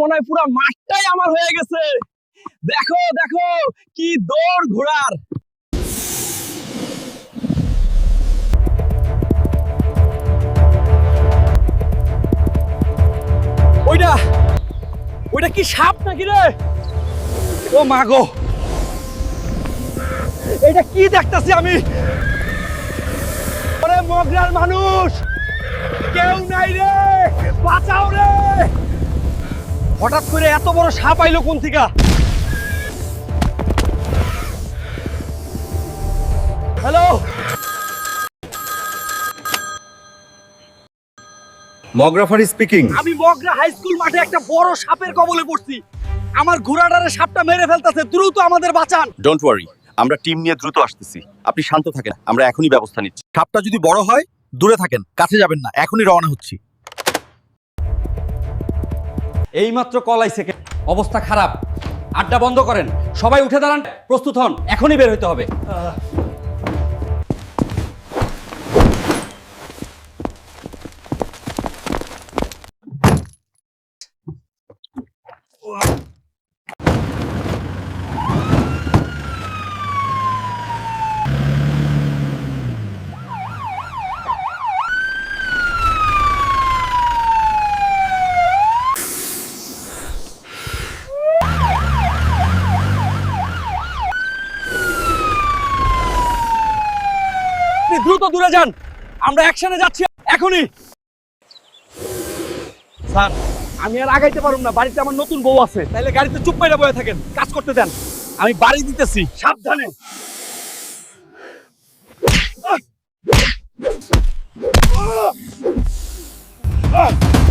মনে হয় পুরো মাঠটাই আমার হয়ে গেছে। দেখো দেখো, কি দৌড় ঘোড়ার। ওইটা ওইটা কি সাপ নাকি রে? ও মা গো। এটা কি দেখতাছি আমি? মগরার মানুষ। কেউ নাই রে, বাঁচাও রে। হঠাৎ করে এত বড় সাপ আইলো কোন থেকে? হ্যালো মগ্রাফার স্পিকিং আমি মগরা হাই স্কুল মাঠে একটা বড় সাপের কবলে পড়ছি। আমার ঘোড়াটারে সাপটা মেরে ফেলতেছে দ্রুত আমাদের বাঁচান। ডোন্ট ওয়ারি আমরা টিম নিয়ে দ্রুত আসতেছি। আপনি শান্ত থাকেন আমরা এখনই ব্যবস্থা নিচ্ছি। সাপটা যদি বড় হয় দূরে থাকেন কাছে যাবেন না এখনই রওনা হচ্ছি। এইমাত্র কল আইছে অবস্থা খারাপ। আড্ডা বন্ধ করেন। সবাই উঠে দাঁড়ান। প্রস্তুত হন। এখনই বের হইতে হবে। আপনি দ্রুত দূরে যান। আমরা একসাথে যাচ্ছি এখনই। স্যার, আমি আর আগাইতে পারুন না। বাড়িতে আমার নতুন বউ আছে। তাহলে গাড়িতে চুপ পাইরা বয়ে থাকেন। কাজ করতে দেন। আমি বাড়ি দিতেছি। সাবধানে। Ah!